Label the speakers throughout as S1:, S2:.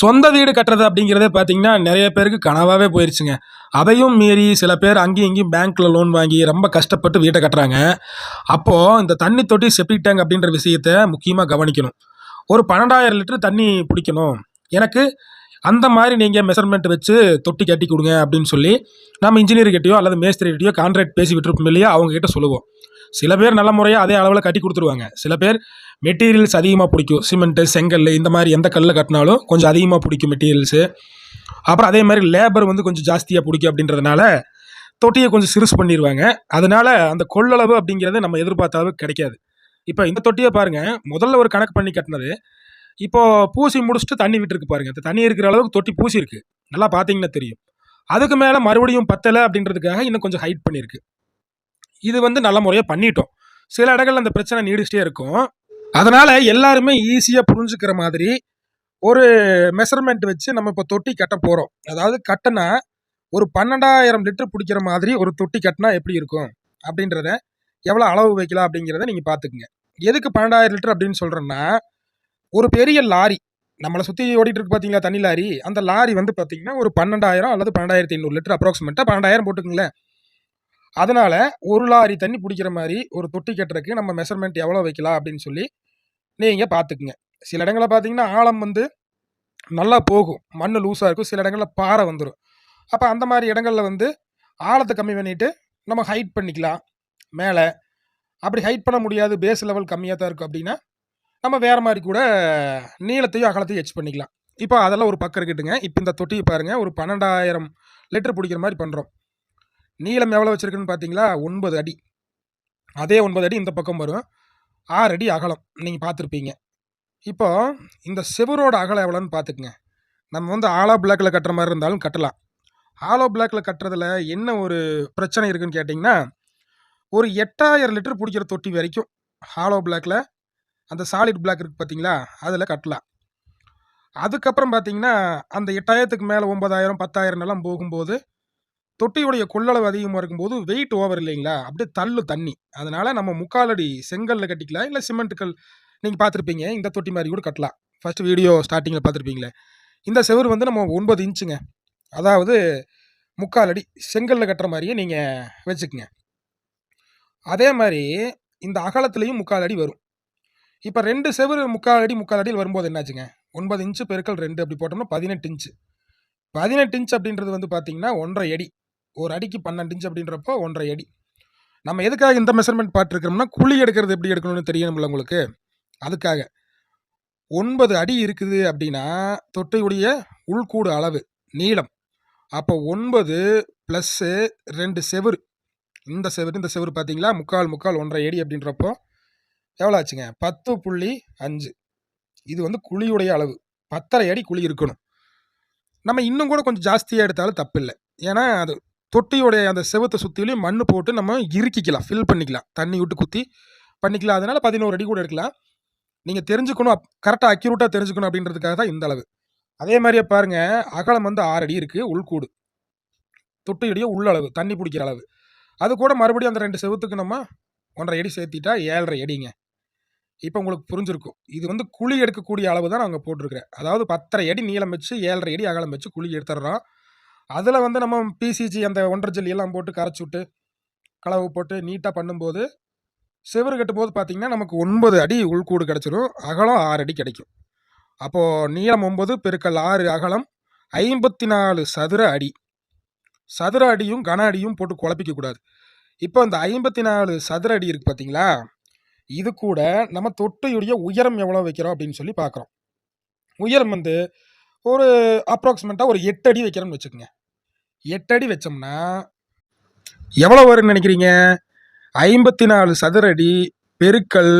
S1: சொந்த வீடு கட்டுறது அப்படிங்கிறதே பார்த்தீங்கன்னா நிறைய பேருக்கு கனவாகவே போயிருச்சுங்க. அதையும் மீறி சில பேர் அங்கேயும் இங்கேயும் பேங்க்கில் லோன் வாங்கி ரொம்ப கஷ்டப்பட்டு வீட்டை கட்டுறாங்க. அப்போது இந்த தண்ணி தொட்டி செப்டிக் டேங்க் அப்படின்ற விஷயத்த முக்கியமாக கவனிக்கணும். ஒரு பன்னெண்டாயிரம் லிட்டர் தண்ணி பிடிக்கணும். எனக்கு அந்த மாதிரி நீங்கள் மெஷர்மெண்ட் வச்சு தொட்டி கட்டி கொடுங்க அப்படின்னு சொல்லி நம்ம இன்ஜினியர்கிட்டயோ அல்லது மேஸ்திரிகிட்டயோ கான்ட்ராக்ட் பேசி விட்டுருப்போம் இல்லையா? அவங்ககிட்ட சொல்லுவோம். சில பேர் நல்ல முறையாக அதே அளவில் கட்டி கொடுத்துருவாங்க. சில பேர் மெட்டீரியல்ஸ் அதிகமாக பிடிக்கும். சிமெண்ட்டு செங்கல் இந்த மாதிரி எந்த கல்லில் கட்டினாலும் கொஞ்சம் அதிகமாக பிடிக்கும் மெட்டீரியல்ஸு அப்புறம் அதே மாதிரி லேபர் வந்து கொஞ்சம் ஜாஸ்தியாக பிடிக்கும் அப்படின்றதுனால தொட்டியை கொஞ்சம் சிறுசு பண்ணிடுவாங்க அதனால அந்த கொள்ளளவு அப்படிங்கிறது நம்ம எதிர்பார்த்த அளவுக்கு கிடைக்காது. இப்போ இந்த தொட்டியை பாருங்கள் முதல்ல ஒரு கணக்கு பண்ணி கட்டினது இப்போ பூசி முடிச்சுட்டு தண்ணி விட்டுருக்கு பாருங்க. அந்த தண்ணி இருக்கிற அளவுக்கு தொட்டி பூசி இருக்கு நல்லா பார்த்தீங்கன்னா தெரியும். அதுக்கு மேலே மறுபடியும் பத்தலை அப்படின்றதுக்காக இன்னும் கொஞ்சம் ஹைட் பண்ணியிருக்கு. இது வந்து நல்ல முறையாக பண்ணிட்டோம். சில இடங்கள்ல அந்த பிரச்சனை நீடிச்சிட்டே இருக்கும். அதனால எல்லாருமே ஈஸியாக புரிஞ்சுக்கிற மாதிரி ஒரு மெஷர்மெண்ட் வச்சு நம்ம இப்போ தொட்டி கட்ட போகிறோம் அதாவது கட்டினா ஒரு பன்னெண்டாயிரம் லிட்டர் பிடிக்கிற மாதிரி ஒரு தொட்டி கட்டினா எப்படி இருக்கும்? அப்படின்றத எவ்வளோ அளவு வைக்கலாம் அப்படிங்கிறத நீங்கள் பார்த்துக்குங்க. எதுக்கு பன்னெண்டாயிரம் லிட்டர் அப்படின்னு சொல்கிறேன்னா ஒரு பெரிய லாரி. நம்மளை சுற்றி ஓடிட்டு இருக்கு பார்த்தீங்களா தண்ணி லாரி? அந்த லாரி வந்து பார்த்தீங்கன்னா ஒரு பன்னெண்டாயிரம் அல்லது பன்னெண்டாயிரத்தி ஐநூறு லிட்டர் அப்ராக்சிமேட்டாக பன்னெண்டாயிரம் போட்டுக்குங்களேன். அதனால் ஒரு லாரி தண்ணி பிடிக்கிற மாதிரி ஒரு தொட்டி கட்டுறதுக்கு நம்ம மெஷர்மெண்ட் எவ்வளோ வைக்கலாம் அப்படின்னு சொல்லி நீங்கள் பார்த்துக்குங்க சில இடங்களில் பார்த்தீங்கன்னா ஆழம் வந்து நல்லா போகும். மண் லூஸாக இருக்கும். சில இடங்களில் பாறை வந்துடும் அப்போ அந்த மாதிரி இடங்களில் வந்து ஆழத்தை கம்மி பண்ணிவிட்டு நம்ம ஹைட் பண்ணிக்கலாம். மேலே. அப்படி ஹைட் பண்ண முடியாது. பேஸ் லெவல் கம்மியாக தான் இருக்கும் அப்படின்னா நம்ம வேறு மாதிரி கூட நீளத்தையும் அகலத்தையும் எச் பண்ணிக்கலாம். இப்போ அதெல்லாம் ஒரு பக்கம் இருக்கட்டுங்க. இப்போ இந்த தொட்டியை பாருங்கள் ஒரு பன்னெண்டாயிரம் லிட்டர் பிடிக்கிற மாதிரி பண்ணுறோம் நீளம் எவ்வளோ வச்சுருக்குன்னு பார்த்தீங்களா ஒன்பது அடி. அதே ஒன்பது அடி இந்த பக்கம் வரும் ஆறு அடி அகலம். நீங்கள் பார்த்துருப்பீங்க இப்போ இந்த செவரோட அகலம் எவ்வளோன்னு பார்த்துக்குங்க நம்ம வந்து ஆலோ பிளாக்கில் கட்டுற மாதிரி இருந்தாலும் கட்டலாம். ஆலோ பிளாக்கில் கட்டுறதுல என்ன ஒரு பிரச்சனை இருக்குன்னு கேட்டிங்கன்னா ஒரு எட்டாயிரம் லிட்டர் பிடிக்கிற தொட்டி வரைக்கும் ஹாலோ பிளாக்கில் அந்த சாலிட் பிளாக் இருக்குது பார்த்தீங்களா அதில் கட்டலாம். அதுக்கப்புறம் பார்த்தீங்கன்னா அந்த எட்டாயிரத்துக்கு மேலே ஒன்பதாயிரம் பத்தாயிரம் எல்லாம் போகும்போது தொட்டியுடைய கொள்ளளவு அதிகமாக இருக்கும்போது வெயிட் ஓவர் இல்லைங்களா? அப்படியே தள்ளு தண்ணி. அதனால் நம்ம முக்காலடி செங்கல்ல கட்டிக்கலாம். இல்லை சிமெண்ட்டுக்கள் நீங்கள் பார்த்துருப்பீங்க. இந்த தொட்டி மாதிரி கூட கட்டலாம். ஃபர்ஸ்ட் வீடியோ ஸ்டார்டிங்கில் பார்த்துருப்பீங்களே. இந்த செவுரு வந்து நம்ம ஒன்பது இன்ச்சுங்க. அதாவது முக்கால் அடி செங்கல்ல கட்டுற மாதிரியே நீங்கள் வச்சுக்கோங்க. அதே மாதிரி இந்த அகலத்துலேயும் முக்கால் அடி வரும். இப்போ ரெண்டு செவுரு முக்கால் அடி முக்கால் அடியில் வரும்போது என்னாச்சுங்க? ஒன்பது இன்ச்சு பெருக்கல் ரெண்டு அப்படி போட்டோம்னா பதினெட்டு இன்ச்சு. பதினெட்டு இன்ச் அப்படின்றது வந்து பார்த்தீங்கன்னா ஒன்றரை அடி. ஒரு அடிக்கு பன்னெண்டு இன்ச் அப்படின்றப்போ ஒன்றரை அடி. நம்ம எதுக்காக இந்த மெஷர்மெண்ட் பார்த்துருக்கிறோம்னா குழி எடுக்கிறது எப்படி எடுக்கணும்னு தெரியணும்ல உங்களுக்கு? அதுக்காக. ஒன்பது அடி இருக்குது அப்படின்னா தொட்டையுடைய உள்கூடு அளவு நீளம். அப்போ ஒன்பது ப்ளஸ்ஸு ரெண்டு செவுரு. இந்த செவுரு இந்த செவுரு பார்த்தீங்களா முக்கால் முக்கால் ஒன்றரை அடி அப்படின்றப்போ எவ்வளோ ஆச்சுங்க பத்து புள்ளி அஞ்சு. இது வந்து குழியுடைய அளவு. பத்தரை அடி குழி இருக்கணும். நம்ம இன்னும் கூட கொஞ்சம் ஜாஸ்தியாக எடுத்தாலும் தப்பில்லை. ஏன்னா அது தொட்டியோடைய அந்த செவத்தை சுற்றிலையும் மண் போட்டு நம்ம இறுக்கிக்கலாம். ஃபில் பண்ணிக்கலாம். தண்ணி விட்டு குத்தி பண்ணிக்கலாம். அதனால் பதினோரு அடி கூட எடுக்கலாம். நீங்கள் தெரிஞ்சுக்கணும். கரெக்டாக அக்யூரேட்டாக தெரிஞ்சுக்கணும் அப்படின்றதுக்காக தான் இந்த அளவு. அதே மாதிரியே பாருங்கள் அகலம் வந்து ஆறு அடி இருக்குது உள்கூடு. தொட்டியுடைய உள்ளளவு. தண்ணி பிடிக்கிற அளவு. அது கூட மறுபடியும் அந்த ரெண்டு செவத்துக்கு நம்ம ஒன்றரை அடி சேர்த்திட்டா ஏழரை அடிங்க. இப்போ உங்களுக்கு புரிஞ்சிருக்கும். இது வந்து குழி எடுக்கக்கூடிய அளவு தான் நாங்கள் போட்டிருக்கிறேன். அதாவது பத்தரை அடி நீளம் வச்சு ஏழரை அடி அகலம் வச்சு குழி எடுத்துடுறோம் அதில் வந்து நம்ம பிசிஜி அந்த ஒன்றரை ஜல்லி எல்லாம் போட்டு கரைச்சி விட்டு கலவு போட்டு நீட்டாக பண்ணும்போது செவரு கட்டும்போது பார்த்திங்கன்னா நமக்கு ஒன்பது அடி உள்கூடு கிடச்சிரும். அகலம் ஆறு அடி கிடைக்கும். அப்போது நீளம் ஒம்பது பெருக்கல் ஆறு அகலம் ஐம்பத்தி நாலு சதுர அடி. சதுர அடியும் கன அடியும் போட்டு குழப்பிக்கக்கூடாது இப்போ இந்த ஐம்பத்தி நாலு சதுர அடி இருக்குது பார்த்தீங்களா இது கூட நம்ம தொட்டியுடைய உயரம் எவ்வளோ வைக்கிறோம் அப்படின்னு சொல்லி பார்க்குறோம். உயரம் வந்து ஒரு அப்ராக்சிமேட்டாக ஒரு எட்டு அடி வைக்கிறோம்னு வச்சுக்கோங்க. எட்டு அடி வச்சோம்னா எவ்வளோ வரும்னு நினைக்கிறீங்க? ஐம்பத்தி நாலு சதுர அடி பெருக்கல்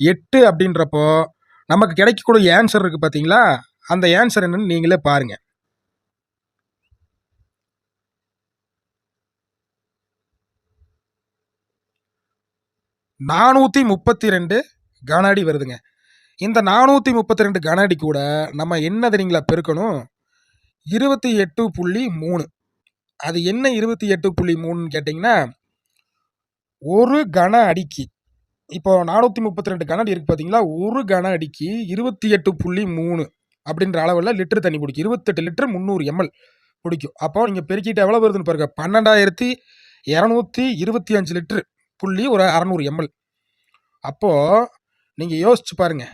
S1: எட்டு அப்படின்றப்போ நமக்கு கிடைக்கக்கூடிய ஆன்சர் இருக்குது பார்த்தீங்களா? அந்த ஆன்சர் என்னன்னு நீங்களே பாருங்கள் நானூற்றி முப்பத்தி ரெண்டு கன அடி வருதுங்க. இந்த நானூற்றி முப்பத்தி ரெண்டு கன அடி கூட நம்ம என்ன தெரியுங்களா பெருக்கணும்? இருபத்தி எட்டு புள்ளி மூணு. அது என்ன இருபத்தி எட்டு புள்ளி மூணுன்னு கேட்டிங்கன்னா ஒரு கன அடிக்கு இப்போ நானூற்றி முப்பத்தி ரெண்டு கன அடி இருக்குது பார்த்தீங்களா ஒரு கன அடிக்கு இருபத்தி எட்டு புள்ளி மூணு அப்படின்ற அளவில் லிட்டர் தண்ணி பிடிக்கும் இருபத்தெட்டு லிட்டர் முந்நூறு எம்எல் பிடிக்கும் அப்போ நீங்கள் பெருக்கிட்டு எவ்வளோ வருதுன்னு பாருங்க. பன்னெண்டாயிரத்தி இரநூத்தி இருபத்தி அஞ்சு லிட்டரு. புள்ளி ஒரு அறநூறு எம்எல் அப்போது நீங்கள் யோசிச்சு பாருங்கள்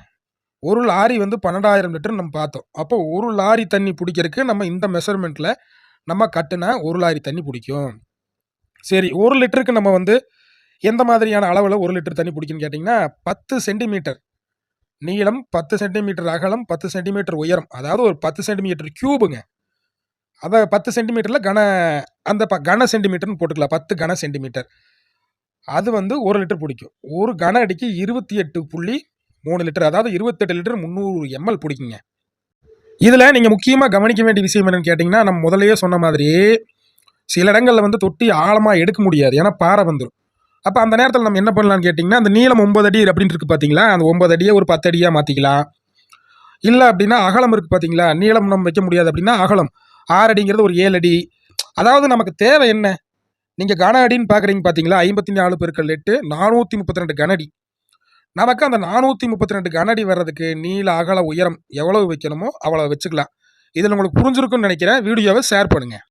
S1: ஒரு லாரி வந்து பன்னெண்டாயிரம் லிட்டர் நம்ம பார்த்தோம். அப்போ ஒரு லாரி தண்ணி பிடிக்கிறதுக்கு நம்ம இந்த மெஷர்மெண்ட்டில் நம்ம கட்டுனா ஒரு லாரி தண்ணி பிடிக்கும். சரி ஒரு லிட்டருக்கு நம்ம வந்து எந்த மாதிரியான அளவில் ஒரு லிட்டர் தண்ணி பிடிக்குன்னு கேட்டிங்கன்னா பத்து சென்டிமீட்டர் நீளம் பத்து சென்டிமீட்டர் அகலம் பத்து சென்டிமீட்டர் உயரம் அதாவது ஒரு பத்து சென்டிமீட்டர் கியூபுங்க அதை பத்து சென்டிமீட்டரில் கன அந்த ப கன சென்டிமீட்டர்னு போட்டுக்கலாம். பத்து கன சென்டிமீட்டர். அது வந்து ஒரு லிட்டர் பிடிக்கும். ஒரு கன அடிக்கு இருபத்தி எட்டு புள்ளி மூணு லிட்டர் அதாவது இருபத்தெட்டு லிட்டர் முந்நூறு எம்எல் பிடிக்குங்க. இதில் நீங்கள் முக்கியமாக கவனிக்க வேண்டிய விஷயம் என்னென்னு கேட்டிங்கன்னா நம்ம முதலையே சொன்ன மாதிரி சில இடங்களில் வந்து தொட்டி ஆழமாக எடுக்க முடியாது. ஏன்னா பாறை வந்துடும் அப்போ அந்த நேரத்தில் நம்ம என்ன பண்ணலாம்னு கேட்டிங்கன்னா அந்த நீளம் ஒம்பது அடி அப்படின்னு பார்த்தீங்களா அந்த ஒம்பது அடியை ஒரு பத்து அடியாக மாற்றிக்கலாம் இல்லை அப்படின்னா அகலம் இருக்குது பார்த்தீங்களா நீளம் நம்ம வைக்க முடியாது அப்படின்னா அகலம். ஆறு அடிங்கிறது ஒரு ஏழு அடி. அதாவது நமக்கு தேவை என்ன? நீங்கள் கன அடின்னு பார்க்குறீங்க பார்த்தீங்களா ஐம்பத்தி நாலு பெருக்கள் எட்டு நானூற்றி முப்பத்தி ரெண்டு கனடி நமக்கு அந்த நானூற்றி முப்பத்தி ரெண்டு கனடி வர்றதுக்கு நீள அகல உயரம் எவ்வளவு வைக்கணுமோ அவ்வளோ வச்சுக்கலாம். இதில் உங்களுக்கு புரிஞ்சிருக்கும்னு நினைக்கிறேன். வீடியோவை ஷேர் பண்ணுங்கள்